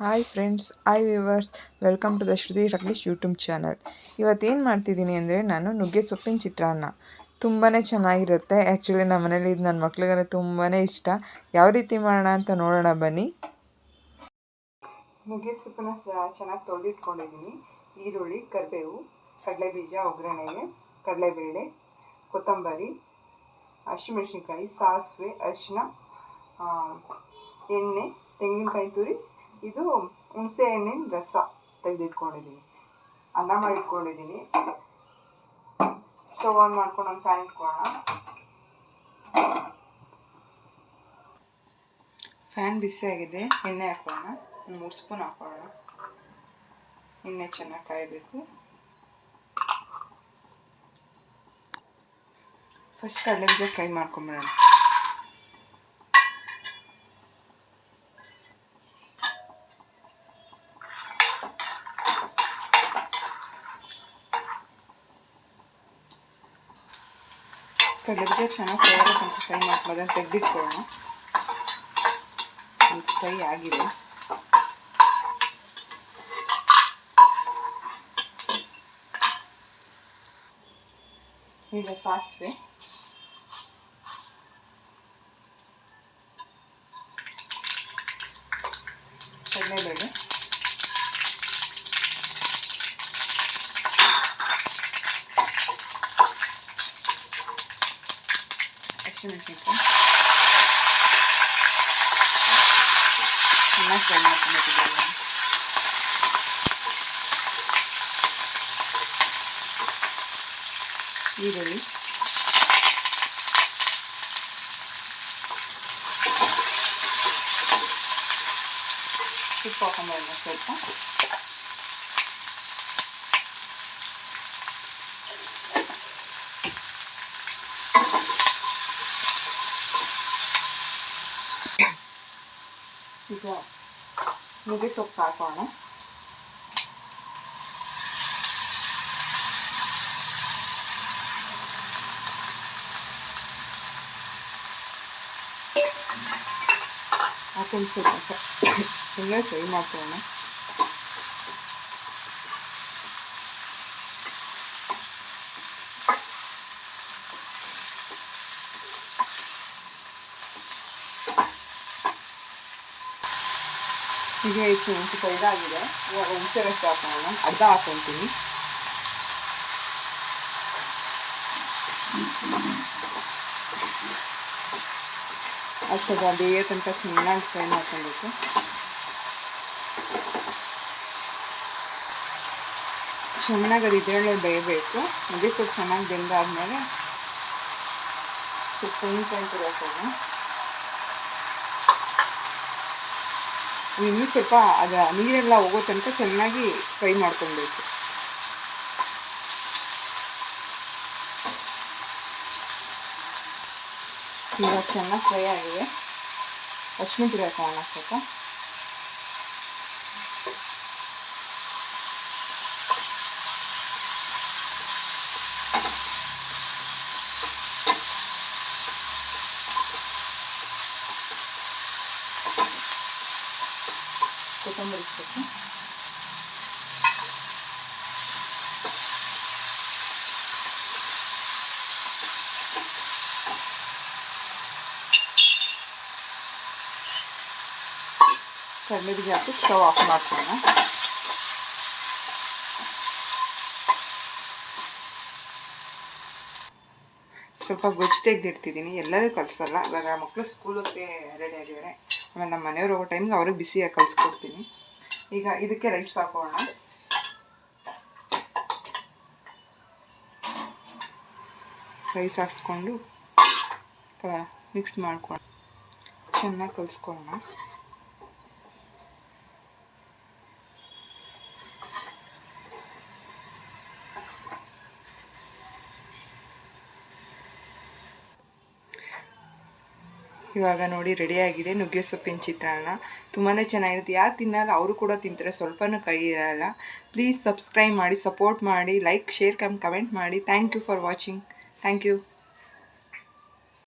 Hi friends hi viewers welcome to the Shruti Rakesh YouTube channel ಇವತ್ತೇನು ಮಾಡ್ತಿದ್ದೀನಿ ಅಂದರೆ ನಾನು ನುಗ್ಗೆ ಸೊಪ್ಪಿನ ಚಿತ್ರಾನ್ನ ತುಂಬಾ ಚೆನ್ನಾಗಿರುತ್ತೆ ಆ್ಯಕ್ಚುಲಿ ನಮ್ಮ ಮನೇಲಿ ಇದು ನನ್ನ ಮಕ್ಳಿಗೆಲ್ಲ ತುಂಬಾ ಇಷ್ಟ ಯಾವ ರೀತಿ ಮಾಡೋಣ ಅಂತ ನೋಡೋಣ ಬನ್ನಿ ನುಗ್ಗೆ ಸೊಪ್ಪನ್ನ ಚೆನ್ನಾಗಿ ತೊಳೆದಿಟ್ಕೊಂಡಿದ್ದೀನಿ ಈರುಳ್ಳಿ ಕರಿಬೇವು ಕಡಲೆಬೀಜ ಒಗ್ಗರಣೆಗೆ ಕಡಲೆಬೇಳೆ ಕೊತ್ತಂಬರಿ ಹಸಿಮೆಣ್ಸಿನ್ಕಾಯಿ ಸಾಸಿವೆ ಅರಿಶಿನ ಎಣ್ಣೆ ತೆಂಗಿನಕಾಯಿ ತುರಿ ಇದು ಹುಣಸೆ ಹಣ್ಣಿನ ರಸ ತೆಗೆದಿಟ್ಕೊಂಡಿದ್ದೀನಿ ಅನ್ನ ಮಾಡಿಟ್ಕೊಂಡಿದ್ದೀನಿ ಸ್ಟವ್ ಆನ್ ಮಾಡ್ಕೊಂಡು ಒಂದು ಫ್ಯಾನ್ ಇಟ್ಕೊಳ್ಳೋಣ. ಫ್ಯಾನ್ ಬಿಸಿಯಾಗಿದೆ ಎಣ್ಣೆ ಹಾಕೋಣ ಒಂದು ಮೂರು ಸ್ಪೂನ್ ಹಾಕೊಳ್ಳೋಣ. ಎಣ್ಣೆ ಚೆನ್ನಾಗಿ ಕಾಯಬೇಕು. ಫಸ್ಟ್ ಕಡಲೆ ಫ್ರೈ ಮಾಡ್ಕೊಂಬಿಡೋಣ. ಕಡಲೆಬೀಜ ಚೆನ್ನಾಗಿ ಅಂತ ಫ್ರೈ ಮಾಡ್ಕೊಳ್ಳೋದು ಅದನ್ನು ತೆಗೆದಿಟ್ಕೊಳ್ಳೋಣ. ಒಂದು ಫ್ರೈ ಆಗಿದೆ. ಈಗ ಸಾಸಿವೆ. Şimdi çekin. Nasıl yapmak gerekiyor? Gidelim. Bir bakalım nasıl yapalım. ಹಸಿಮೆಣಸಿನ್ಕಾಯಿ ಚೆನ್ನಾಗಿ ಫ್ರೈ ಮಾಡ್ಕೊಂಡಿಟ್ಟಿದ್ದೇವೆ ಈರುಳ್ಳಿ ಉಪ್ಪು ಹಾಕೊಂಬರೋಣ ಸ್ವಲ್ಪ ಈಗ ನುಗ್ಗೆ ಸೊಪ್ಪು ಹಾಕೋಣ ಹಾಕೊಂಡು ಸ್ವಲ್ಪ ಚೆನ್ನಾಗಿ ಫ್ರೈ ಮಾಡ್ಕೊಳ್ಳೋಣ ಈಗ ಇಷ್ಟು ಸ್ವಲ್ಪ ಇದಾಗಿದೆ ಇವಾಗ ಹುಣಸೆ ರಸ ಹಾಕೋಣ ಅರ್ಧ ಹಾಕೊತೀನಿ ಅದು ಸ್ವಲ್ಪ ಬೇಯೋ ತನಕ ಚೆನ್ನಾಗಿ ಫ್ರೈ ಮಾಡ್ಕೊಬೇಕು ಚೆನ್ನಾಗಿ ಅದು ಇದರಲ್ಲೇ ಬೇಯಬೇಕು ಅದೇ ಸ್ವಲ್ಪ ಚೆನ್ನಾಗಿ ಬೆಂದಾದ್ಮೇಲೆ ಸ್ವಲ್ಪ ತೆಂಗಿನಕಾಯಿ ತುರಿ ಹಾಕೋಣ ಇನ್ನೂ ಸ್ವಲ್ಪ ಅದು ನೀರೆಲ್ಲ ಹೋಗೋ ತನಕ ಚೆನ್ನಾಗಿ ಫ್ರೈ ಮಾಡ್ಕೊಬೇಕು ಇವಾಗ ಚೆನ್ನಾಗಿ ಫ್ರೈ ಆಗಿದೆ. ಅಶ್ಮಿ ಪುಡಿ ಹಾಕೋಣ ಸ್ವಲ್ಪ. ಕೊತ್ತಂಬರಿ ಸೊಪ್ಪು. ಕಡಲೆ ಹಾಕಿ ಸ್ಟವ್ ಆಫ್ ಮಾಡ್ಕೊಳ್ಳೋಣ. ಸ್ವಲ್ಪ ಗೊಜ್ಜು ತೆಗೆದಿಡ್ತಿದ್ದೀನಿ. ಎಲ್ಲದೂ ಕಲಿಸಲ್ಲ. ಇವಾಗ ಮಕ್ಕಳು ಸ್ಕೂಲಿಗೆ ರೆಡಿ ಆಗಿದ್ದಾರೆ. ಆಮೇಲೆ ನಮ್ಮ ಮನೆಯವ್ರು ಹೋಗೋ ಟೈಮ್ಗೆ ಅವ್ರಿಗೆ ಬಿಸಿಯಾಗಿ ಕಳಿಸ್ಕೊಡ್ತೀನಿ. ಈಗ ಇದಕ್ಕೆ ರೈಸ್ ಹಾಕೋಣ. ರೈಸ್ ಹಾಕ್ಸ್ಕೊಂಡು ಮಿಕ್ಸ್ ಮಾಡ್ಕೊಂಡು ಚೆನ್ನಾಗಿ ಕಲಿಸ್ಕೊಳ್ಳೋಣ ಇವಾಗ ನೋಡಿ ರೆಡಿಯಾಗಿದೆ ನುಗ್ಗೆ ಸೊಪ್ಪಿನ ಚಿತ್ರಾನ್ನ. ತುಂಬಾ ಚೆನ್ನಾಗಿರುತ್ತೆ. ಯಾರು ತಿನ್ನಲ್ಲ ಅವರು ಕೂಡ ತಿಂತಾರೆ. ಸ್ವಲ್ಪನೂ ಕೈ ಇರಲ್ಲ. ಪ್ಲೀಸ್ ಸಬ್ಸ್ಕ್ರೈಬ್ ಮಾಡಿ ಸಪೋರ್ಟ್ ಮಾಡಿ ಲೈಕ್ ಶೇರ್ ಕಮ್ ಕಮೆಂಟ್ ಮಾಡಿ. Thank you for watching thank you